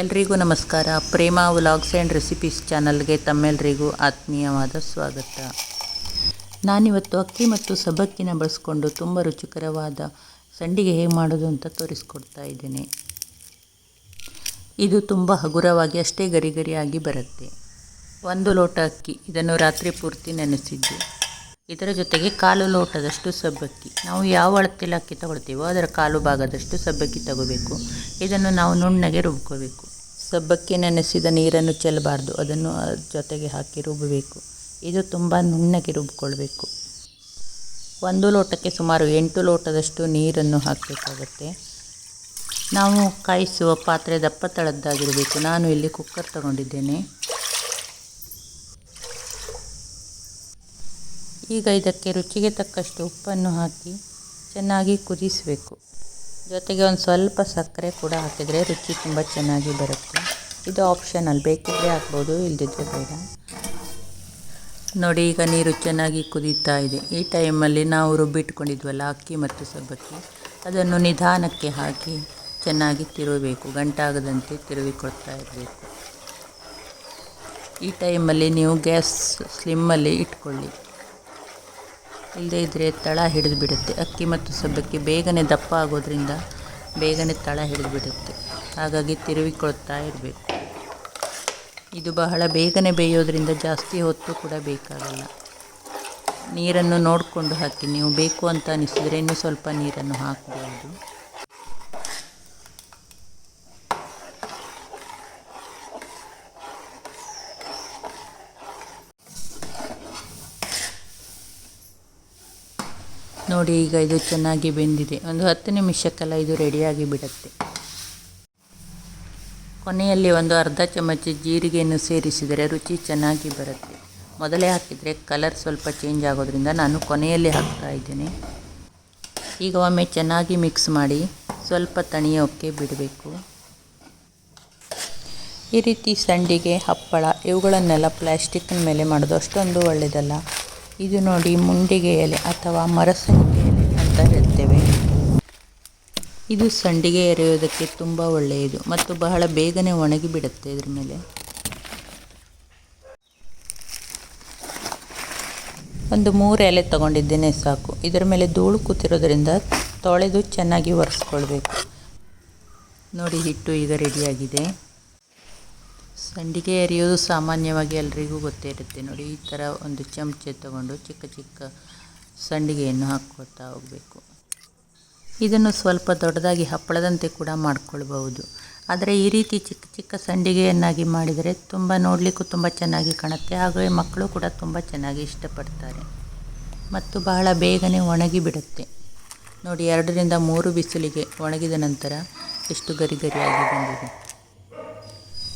ಎಲ್ರಿಗೂ ನಮಸ್ಕಾರ. ಪ್ರೇಮ vlogs and recipes ಚಾನಲ್ಗೆ ತಮ್ಮೆಲ್ಲರಿಗೂ ಆತ್ಮೀಯವಾದ ಸ್ವಾಗತ. ನಾನಿವತ್ತು ಅಕ್ಕಿ ಮತ್ತು ಸಬ್ಬಕ್ಕಿನ ಬಳಸ್ಕೊಂಡು ತುಂಬ ರುಚಿಕರವಾದ ಸಂಡಿಗೆ ಹೇಗೆ ಮಾಡೋದು ಅಂತ ತೋರಿಸ್ಕೊಡ್ತಾ ಇದ್ದೇನೆ. ಇದು ತುಂಬ ಹಗುರವಾಗಿ ಅಷ್ಟೇ ಗರಿಗರಿಯಾಗಿ ಬರುತ್ತೆ. ಒಂದು ಲೋಟ ಅಕ್ಕಿ. ಇದನ್ನು ರಾತ್ರಿ ಪೂರ್ತಿ ನೆನೆಸಿದ್ದು. ಇದರ ಜೊತೆಗೆ ಕಾಲು ಲೋಟದಷ್ಟು ಸಬ್ಬಕ್ಕಿ. ನಾವು ಯಾವ ಅಳತೆಯಲ್ಲಿ ಅಕ್ಕಿ ತಗೊಳ್ತೀವೋ ಅದರ ಕಾಲು ಭಾಗದಷ್ಟು ಸಬ್ಬಕ್ಕಿ ತಗೋಬೇಕು. ಇದನ್ನು ನಾವು ನುಣ್ಣಗೆ ರುಬ್ಕೋಬೇಕು. ಸಬ್ಬಕ್ಕಿ ನೆನೆಸಿದ ನೀರನ್ನು ಚೆಲ್ಲಬಾರ್ದು. ಅದನ್ನು ಜೊತೆಗೆ ಹಾಕಿ ರುಬ್ಬಬೇಕು ಇದು ತುಂಬ ನುಣ್ಣಗೆ ರುಬ್ಕೊಳ್ಬೇಕು. ಒಂದು ಲೋಟಕ್ಕೆ ಸುಮಾರು ಎಂಟು ಲೋಟದಷ್ಟು ನೀರನ್ನು ಹಾಕಬೇಕಾಗುತ್ತೆ. ನಾವು ಕಾಯಿಸುವ ಪಾತ್ರೆ ದಪ್ಪ ತಳದ್ದಾಗಿರಬೇಕು. ನಾನು ಇಲ್ಲಿ ಕುಕ್ಕರ್ ತಗೊಂಡಿದ್ದೇನೆ. ಈಗ ಇದಕ್ಕೆ ರುಚಿಗೆ ತಕ್ಕಷ್ಟು ಉಪ್ಪನ್ನು ಹಾಕಿ ಚೆನ್ನಾಗಿ ಕುದಿಸಬೇಕು. ಜೊತೆಗೆ ಒಂದು ಸ್ವಲ್ಪ ಸಕ್ಕರೆ ಕೂಡ ಹಾಕಿದರೆ ರುಚಿ ತುಂಬ ಚೆನ್ನಾಗಿ ಬರುತ್ತೆ. ಇದು ಆಪ್ಷನಲ್, ಬೇಕಿದ್ರೆ ಹಾಕ್ಬೋದು ಇಲ್ಲದಿದ್ದರೆ ಬೇಡ. ನೋಡಿ, ಈಗ ನೀರು ಚೆನ್ನಾಗಿ ಕುದೀತಾ ಇದೆ. ಈ ಟೈಮಲ್ಲಿ ನಾವು ರುಬ್ಬಿಟ್ಕೊಂಡಿದ್ವಲ್ಲ ಅಕ್ಕಿ ಮತ್ತು ಸಬ್ಬಕ್ಕಿ, ಅದನ್ನು ನಿಧಾನಕ್ಕೆ ಹಾಕಿ ಚೆನ್ನಾಗಿ ತಿರುವಬೇಕು ಗಂಟಾಗದಂತೆ ತಿರುವಿಕೊಳ್ತಾ ಇರಬೇಕು. ಈ ಟೈಮಲ್ಲಿ ನೀವು ಗ್ಯಾಸ್ ಸ್ಲಿಮ್ಮಲ್ಲಿ ಇಟ್ಕೊಳ್ಳಿ. ಇಲ್ಲದೇ ಇದ್ದರೆ ತಳ ಹಿಡಿದು ಬಿಡುತ್ತೆ. ಅಕ್ಕಿ ಮತ್ತು ಸಬ್ಬಕ್ಕಿ ಬೇಗನೆ ದಪ್ಪ ಆಗೋದ್ರಿಂದ ಬೇಗನೆ ತಳ ಹಿಡಿದು ಬಿಡುತ್ತೆ. ಹಾಗಾಗಿ ತಿರುವಿಕೊಳ್ತಾ ಇರಬೇಕು. ಇದು ಬಹಳ ಬೇಗನೆ ಬೇಯೋದ್ರಿಂದ ಜಾಸ್ತಿ ಹೊತ್ತು ಕೂಡ ಬೇಕಾಗಲ್ಲ. ನೀರನ್ನು ನೋಡಿಕೊಂಡು ಹಾಕಿ. ನೀವು ಬೇಕು ಅಂತ ಅನಿಸಿದರೆ ಇನ್ನೂ ಸ್ವಲ್ಪ ನೀರನ್ನು ಹಾಕ್ಬೋದು. ನೋಡಿ, ಈಗ ಇದು ಚೆನ್ನಾಗಿ ಬೆಂದಿದೆ. ಒಂದು ಹತ್ತು ನಿಮಿಷಕ್ಕೆಲ್ಲ ಇದು ರೆಡಿಯಾಗಿ ಬಿಡುತ್ತೆ. ಕೊನೆಯಲ್ಲಿ ಒಂದು ಅರ್ಧ ಚಮಚ ಜೀರಿಗೆಯನ್ನು ಸೇರಿಸಿದರೆ ರುಚಿ ಚೆನ್ನಾಗಿ ಬರುತ್ತೆ. ಮೊದಲೇ ಹಾಕಿದರೆ ಕಲರ್ ಸ್ವಲ್ಪ ಚೇಂಜ್ ಆಗೋದ್ರಿಂದ ನಾನು ಕೊನೆಯಲ್ಲಿ ಹಾಕ್ತಾ ಇದ್ದೇನೆ. ಈಗ ಒಮ್ಮೆ ಚೆನ್ನಾಗಿ ಮಿಕ್ಸ್ ಮಾಡಿ ಸ್ವಲ್ಪ ತಣಿಯೋಕ್ಕೆ ಬಿಡಬೇಕು. ಈ ರೀತಿ ಸಂಡಿಗೆ, ಹಪ್ಪಳ ಇವುಗಳನ್ನೆಲ್ಲ ಪ್ಲ್ಯಾಸ್ಟಿಕ್ನ ಮೇಲೆ ಮಾಡೋದು ಅಷ್ಟೊಂದು ಒಳ್ಳೆಯದಲ್ಲ. ಇದು ನೋಡಿ ಮುಂಡಿಗೆ ಎಲೆ ಅಥವಾ ಮರಸಂಡಿಗೆ ಎಲೆ ಅಂತ ಹೇಳ್ತೇವೆ. ಇದು ಸಂಡಿಗೆ ಎರೆಯೋದಕ್ಕೆ ತುಂಬ ಒಳ್ಳೆಯದು ಮತ್ತು ಬಹಳ ಬೇಗನೆ ಒಣಗಿ ಬಿಡುತ್ತೆ ಇದ್ರ ಮೇಲೆ. ಒಂದು ಮೂರು ಎಲೆ ತಗೊಂಡಿದ್ದೇನೆ ಸಾಕು. ಇದರ ಮೇಲೆ ಧೂಳು ಕೂತಿರೋದ್ರಿಂದ ತೊಳೆದು ಚೆನ್ನಾಗಿ ಒರೆಸ್ಕೊಳ್ಬೇಕು. ನೋಡಿ ಹಿಟ್ಟು ಈಗ ರೆಡಿಯಾಗಿದೆ ಸಂಡಿಗೆ ಎರೆಯೋದು ಸಾಮಾನ್ಯವಾಗಿ ಎಲ್ರಿಗೂ ಗೊತ್ತೇ ಇರುತ್ತೆ ನೋಡಿ, ಈ ಥರ ಒಂದು ಚಮಚೆ ತಗೊಂಡು ಚಿಕ್ಕ ಚಿಕ್ಕ ಸಂಡಿಗೆಯನ್ನು ಹಾಕ್ಕೊಳ್ತಾ ಹೋಗಬೇಕು. ಇದನ್ನು ಸ್ವಲ್ಪ ದೊಡ್ಡದಾಗಿ ಹಪ್ಪಳದಂತೆ ಕೂಡ ಮಾಡ್ಕೊಳ್ಬಹುದು. ಆದರೆ ಈ ರೀತಿ ಚಿಕ್ಕ ಚಿಕ್ಕ ಸಂಡಿಗೆಯನ್ನಾಗಿ ಮಾಡಿದರೆ ತುಂಬ ನೋಡಲಿಕ್ಕೂ ತುಂಬ ಚೆನ್ನಾಗಿ ಕಾಣುತ್ತೆ. ಹಾಗೆ ಮಕ್ಕಳು ಕೂಡ ತುಂಬ ಚೆನ್ನಾಗಿ ಇಷ್ಟಪಡ್ತಾರೆ. ಮತ್ತು ಬಹಳ ಬೇಗನೆ ಒಣಗಿ ಬಿಡುತ್ತೆ. ನೋಡಿ, ಎರಡರಿಂದ ಮೂರು ಬಿಸಿಲಿಗೆ ಒಣಗಿದ ನಂತರ ಎಷ್ಟು ಗರಿ ಗರಿಯಾಗಿ ಬಂದಿದೆ.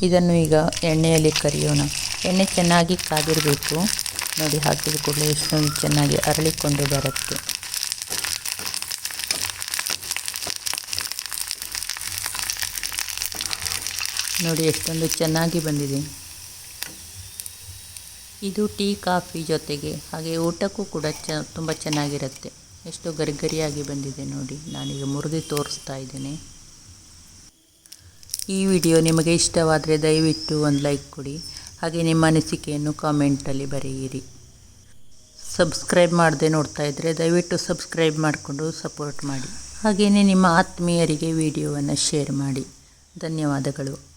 ಇದನ್ನು ಈಗ ಎಣ್ಣೆಯಲ್ಲಿ ಕರಿಯೋಣ. ಎಣ್ಣೆ ಚೆನ್ನಾಗಿ ಕಾದಿರಬೇಕು. ನೋಡಿ, ಹಾಕಿದ ಕೂಡಲೇ ಎಷ್ಟೊಂದು ಚೆನ್ನಾಗಿ ಅರಳಿಕೊಂಡು ಬರುತ್ತೆ. ನೋಡಿ, ಎಷ್ಟೊಂದು ಚೆನ್ನಾಗಿ ಬಂದಿದೆ. ಇದು ಟೀ, ಕಾಫಿ ಜೊತೆಗೆ, ಹಾಗೆ ಊಟಕ್ಕೂ ಕೂಡ ಚ, ತುಂಬ ಚೆನ್ನಾಗಿರುತ್ತೆ. ಎಷ್ಟು ಗರಿಗರಿಯಾಗಿ ಬಂದಿದೆ ನೋಡಿ. ನಾನೀಗ ಮುರಿದು ತೋರಿಸ್ತಾ ಇದ್ದೇನೆ. ಈ ವಿಡಿಯೋ ನಿಮಗೆ ಇಷ್ಟವಾದರೆ ದಯವಿಟ್ಟು ಒಂದು ಲೈಕ್ ಕೊಡಿ. ಹಾಗೆ ನಿಮ್ಮ ಅನಿಸಿಕೆಯನ್ನು ಕಾಮೆಂಟಲ್ಲಿ ಬರೆಯಿರಿ. ಸಬ್ಸ್ಕ್ರೈಬ್ ಮಾಡದೆ ನೋಡ್ತಾ ಇದ್ದರೆ ದಯವಿಟ್ಟು ಸಬ್ಸ್ಕ್ರೈಬ್ ಮಾಡಿಕೊಂಡು ಸಪೋರ್ಟ್ ಮಾಡಿ. ಹಾಗೆಯೇ ನಿಮ್ಮ ಆತ್ಮೀಯರಿಗೆ ವಿಡಿಯೋವನ್ನು ಶೇರ್ ಮಾಡಿ. ಧನ್ಯವಾದಗಳು.